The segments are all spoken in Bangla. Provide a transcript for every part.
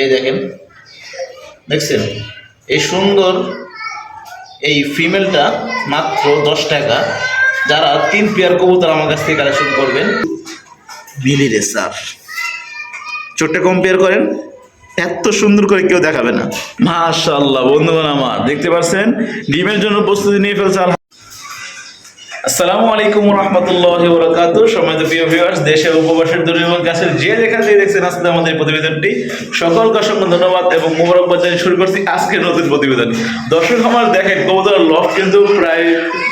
এই দেখেন দেখছেন? এই সুন্দর এই ফিমেলটা মাত্র দশ টাকা। যারা তিন পেয়ার কবুতর আমার কাছ থেকে কালেকশন করবেন। বিলি রেসার চোটটা কম্পেয়ার করেন এত সুন্দর করে কেউ দেখাবে না। মাশাল্লাহ বন্ধুগণ আমার দেখতে পাচ্ছেন? ডিমের জন্য প্রস্তুতি নিয়ে ফেলছে। আসসালামু আলাইকুম রহমতুল্লাহ সম্মানিত প্রিয় ভিউয়ার্স উপবাসের দূরে এবং কাছের যে দেখছেন আজকে আমাদের প্রতিবেদনটি অসংখ্য ধন্যবাদ এবং মোবারকবাদ জানিয়ে শুরু করছি আজকের নতুন প্রতিবেদন। দর্শক, আমার দেখেন কবুতর লফ কিন্তু প্রায়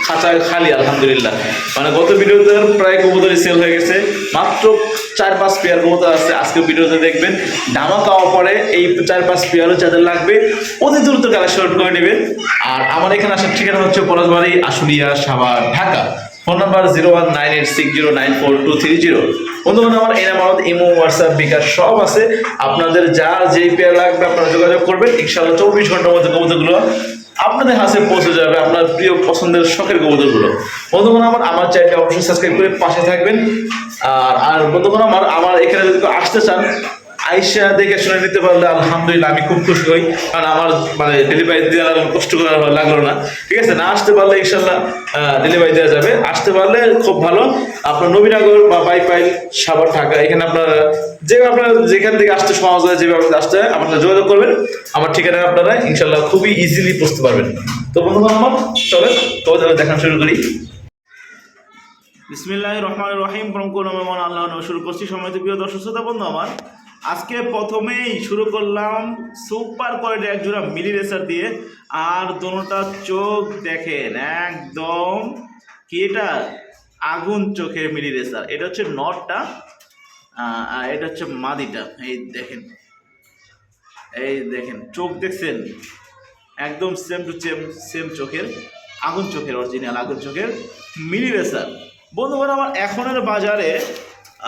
খাঁচা খালি, আলহামদুলিল্লাহ। মানে গত ভিডিওতে প্রায় কবুতরই সেল হয়ে গেছে। মাত্র চার পাঁচ পেয়ার কবুতর আছে। আজকে ভিডিওতে দেখবেন, ধামাকা পরে এই চার পাঁচ পেয়ারও যাদের লাগবে, অতি দ্রুত কালেকশন করে নেবেন। আর আমার এখানে আসার ঠিকানা হচ্ছে Palashbari, Ashulia, Savar, Dhaka. Phone number zero one nine eight six zero nine four two three zero. বন্ধুগণ, আমার এই নাম্বার ইমো, হোয়াটসঅ্যাপ, বিকাশ সব আছে। আপনাদের যার যেই পেয়ার লাগবে, আপনারা যোগাযোগ করবেন। ইনশাআল্লাহ চব্বিশ ঘণ্টার মধ্যে কবুতরগুলো আপনাদের হাতে পৌঁছে যাবে, আপনার প্রিয় পছন্দের শখের কবুতরগুলো। বন্ধুগণ, আমার আমার চ্যানেলটি অবশ্যই সাবস্ক্রাইব করে পাশে থাকবেন। আর আর বন্ধুগণ, আমার আমার এখানে যদি আসতে চান আইসা দেখে শুনে নিতে পারলে আলহামদুলিল্লাহ আমি খুব খুশি হই। কারণ আমার মানে ডেলিভারি দেওয়ার আর কষ্ট করা লাগল না। ঠিক আছে? না আসতে পারলে ইনশাল্লাহ ডেলিভারি দেওয়া যাবে। আসতে পারলে খুব ভালো। আপনার নবীনগর বা বাইপাইল, সাভার, ঢাকা, এখানে আপনার যে আপনার যেখান থেকে আসতে সহজ হয় যেভাবে আসতে হয়, আপনারা যোগাযোগ করবেন। আমার ঠিকানা আপনারা ইনশাল্লাহ খুবই ইজিলি বুঝতে পারবেন। তো বন্ধু আমার চলে তবে দেখানো শুরু করি। বিসমিল্লাহ রহমান রহিম। পরম করুণাময় আল্লাহ শুরু করছি সময়। প্রিয় দর্শক, শ্রোতা বন্ধু আমার আজকে প্রথমেই শুরু করলাম সুপার কোয়ালিটি এক জোড়া মিলি রেসার দিয়ে। আর দোনোটা চোখ দেখেন, একদম কি এটা? আগুন চোখের মিলি রেসার। এটা হচ্ছে নটটা আর এটা হচ্ছে মাদিটা। এই দেখেন এই দেখেন, চোখ দেখছেন? একদম সেম টু সেম সেম চোখের, আগুন চোখের অরিজিনাল আগুন চোখের মিনি রেসার। বন্ধুগণ, আমার এখনের বাজারে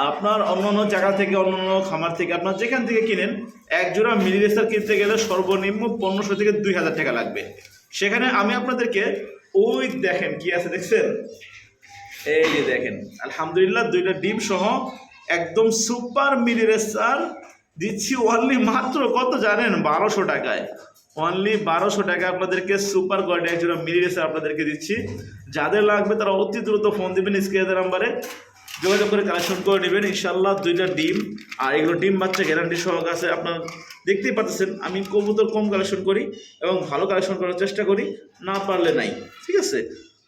আপনার অন্য অন্য জায়গা থেকে, অন্য অন্য খামার থেকে আপনার যেখান থেকে কিনেন এক জোড়া মিনি রেসার কিনতে গেলে সর্বনিম্ন পনেরোশো থেকে দুই হাজার টাকা লাগবে। সেখানে আমি আপনাদেরকে, ওই দেখেন কি আছে দেখছেন? এই যে দেখেন, আলহামদুলিল্লাহ দুইটা ডিম সহ একদম সুপার মিনি রেসার দিচ্ছি অনলি মাত্র কত জানেন? বারোশো টাকায়। অনলি বারোশো টাকা আপনাদেরকে সুপার কোয়ালিটি একজোড়া মিনি রেসার আপনাদেরকে দিচ্ছি। যাদের লাগবে তারা অতি দ্রুত ফোন দিবেন স্ক্রিনের নাম্বারে। যোগাযোগ করে কালেকশন করে নেবেন ইনশাল্লাহ দুইটা ডিম আর এগুলো ডিম বাচ্চা গ্যারান্টি সহক আছে, আপনার দেখতেই পাচ্ছেন আমি কবুতর কম কালেকশন করি এবং ভালো কালেকশন করার চেষ্টা করি, না পারলে নাই, ঠিক আছে?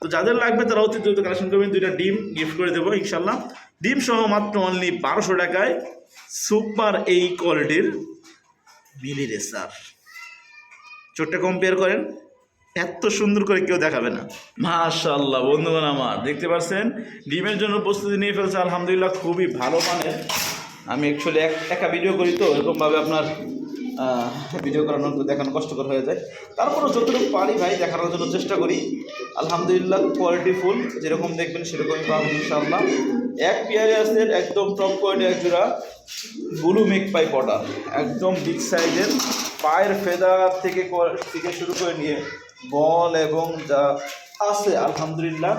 তো যাদের লাগবে তারা অতি দ্রুত কালেকশন করবেন, দুইটা ডিম গিফট করে দেবো ইনশাল্লাহ ডিম সহ মাত্র অনলি বারোশো টাকায় সুপার এই কোয়ালিটির মিলি রেসার চোটটা কম্পেয়ার করেন। এত সুন্দর করে কেউ দেখাবে না। মাশাল্লাহ বন্ধুগণ আমার, দেখতে পাচ্ছেন ডিমের জন্য প্রস্তুতি নিয়ে ফেলছে, আলহামদুলিল্লাহ, খুবই ভালো মানের। আমি অ্যাকচুয়ালি এক একা ভিডিও করি তো, এরকমভাবে আপনার ভিডিও করানোর দেখানো কষ্টকর হয়ে যায়। তারপরও যতটুকু পারি ভাই, দেখানোর জন্য চেষ্টা করি। আলহামদুলিল্লাহ কোয়ালিটি ফুল যেরকম দেখবেন সেরকমই পাবেন ইনশাআল্লাহ। এক পেয়ারে আছে একদম টপ কোয়ালিটি এক জোড়া ব্লু মেক পাই পটার একদম বিগ সাইজের পায়ের ফেদার থেকে থেকে শুরু করে নিয়ে বল এবং যা আছে, আলহামদুলিল্লাহ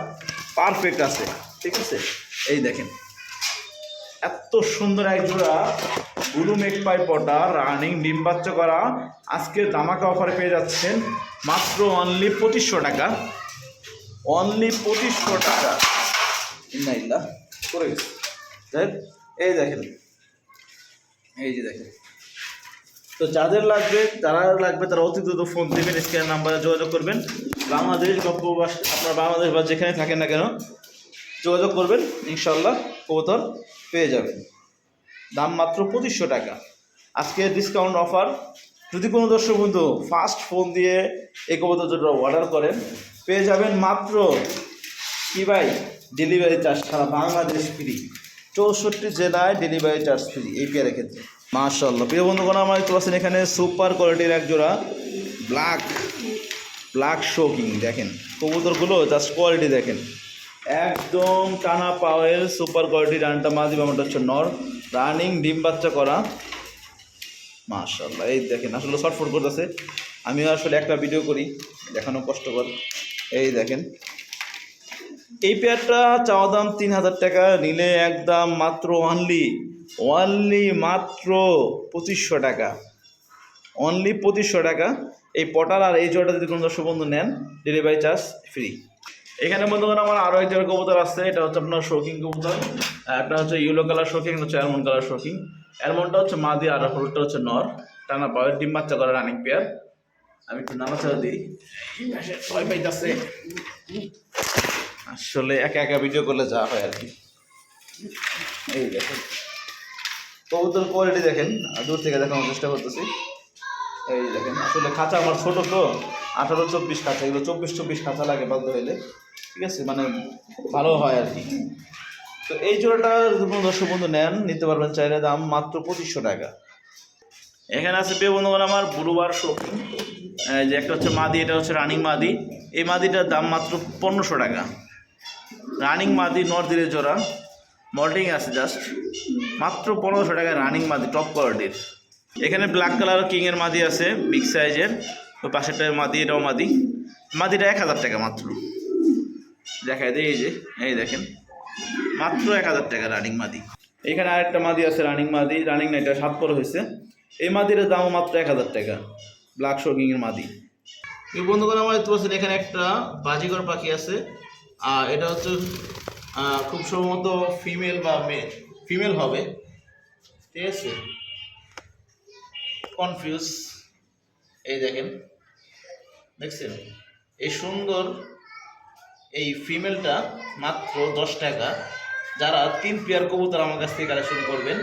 পারফেক্ট আছে। ঠিক আছে? এই দেখেন, এত সুন্দর এক জোড়া ব্লু মেক পাই পটা রানিং ডিম বাচ্চা করা আজকের দামাকা অফারে পেয়ে যাচ্ছেন, মাত্র অনলি পঁচিশশো টাকা। অনলি পঁচিশশো টাকা। ইন্না ইল্লা করে গেছে। এই দেখেন, এই যে দেখেন তো যাদের লাগবে, যারা লাগবে, তারা অতি দ্রুত ফোন দেবেন, স্ক্যান নাম্বারে যোগাযোগ করবেন। বাংলাদেশ বা প্রবাস আপনার বাংলাদেশ বা যেখানে থাকেন না কেন, যোগাযোগ করবেন ইনশাল্লাহ কবুতর পেয়ে যাবেন। দাম মাত্র পঁচিশশো টাকা। আজকে ডিসকাউন্ট অফার যদি কোনো দর্শক বন্ধু ফার্স্ট ফোন দিয়ে এই কবুতর জন্য অর্ডার করেন, পেয়ে যাবেন মাত্র কি ভাই? ডেলিভারি চার্জ ছাড়া বাংলাদেশ ফ্রি চৌষট্টি জেলায় ডেলিভারি চার্জ ফ্রি এই পেয়ারের ক্ষেত্রে। মাশাল্লাহ প্রিয় বন্ধুগণ, আমার দেখতে পাচ্ছেন এখানে সুপার কোয়ালিটির এক জোড়া ব্ল্যাক ব্ল্যাক শোকিং দেখেন। কবুতরগুলো জাস্ট কোয়ালিটি দেখেন। একদম টানা পাওয়েল সুপার কোয়ালিটি রানটা মাঝি বামটা হচ্ছে নর। রানিং ডিম বাচ্চা করা। মাশাল্লাহ এই দেখেন, আসলে শর্টফট করতেছে। আমিও আসলে একটা ভিডিও করি, দেখানো কষ্টকর। এই দেখেন। এই পেয়ারটা চাওয়া দাম তিন হাজার টাকা, নিলে একদম মাত্র ওয়ানলি ওয়ানলি মাত্র পঁচিশশো টাকা। অনলি পঁচিশশো টাকা। এই পটার আর এই জোড়াটা যদি কোনো দর্শক বন্ধু নেন ডেলিভারি চার্জ ফ্রি এখানে বন্ধুগণ আমার আরও এক জায়গায় কবুতর আসছে। এটা হচ্ছে আপনার শৌকিং কবুতর। একটা হচ্ছে ইয়েলো কালার শৌকিং হচ্ছে অ্যালমন্ড কালার শৌকিং অ্যালমন্ডটা হচ্ছে মাদি আর হলুদটা হচ্ছে নর। টানা পাওয়ার ডিম বাচ্চা করে রানিং পেয়ার আমি একটু নাড়াচাড়া দিই। ভয় পাইতেছে। আসলে একা একা ভিডিও করলে যা হয় আর কি। এই দেখেন কবুতর কোয়ালিটি দেখেন দূর থেকে দেখানোর চেষ্টা করতেছি। এই দেখেন, আসলে খাঁচা আমার ছোট তো, আঠারো চব্বিশ খাঁচা, এগুলো চব্বিশ চব্বিশ খাঁচা লাগে বাধ্য হইলে ঠিক আছে মানে ভালো হয় আর কি। তো এই জোড়াটা কোনো দর্শক বন্ধু নেন, নিতে পারবেন চাইলে, দাম মাত্র পঁচিশশো টাকা। এখানে আছে প্রিয় বন্ধুগণ আমার বুলুবার শপিং যে একটা হচ্ছে মাদি, এটা হচ্ছে রানিং মাদি। এই মাদিটার দাম মাত্র পনেরোশো টাকা। রানিং মাদি নর্দিরের জোড়া। মল্টিং আছে জাস্ট মাত্র পনেরোশো টাকা রানিং মাদি টপ কোয়ালিটির এখানে ব্ল্যাক কালার কিংয়ের মাদি আছে বিগ সাইজের ওই পাশেরটায় মাদি, এটাও মাদি। মাদিটা এক হাজার টাকা মাত্র। দেখায় দিই এই যে, এই দেখেন। মাত্র এক হাজার টাকা রানিং মাদি। এখানে আরেকটা মাদি আছে রানিং মাদি। রানিং না, এটা সাত পর হয়েছে। এই মাদির দামও মাত্র এক হাজার টাকা। ব্ল্যাক শোকিংয়ের মাদি। বন্ধুগণ আমার দেখতে পাচ্ছেন এখানে একটা বাজিগর পাখি আছে। আর এটা হচ্ছে খুব সম্ভবত ফিমেল বা ফিমেল হবে। ঠিক আছে? কনফিউজ এই দেখেন। দেখছেন? এই সুন্দর এই ফিমেলটা মাত্র দশ টাকা। যারা তিন পেয়ার কবুতর আমার কাছ থেকে কালেকশন করবেন,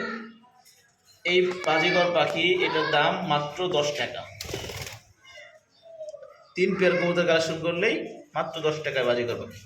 এই বাজিগর পাখি, এটার দাম মাত্র দশ টাকা। তিন পেয়ার কবুতর কালেকশন করলেই মাত্র দশ টাকায় বাজিগর পাখি।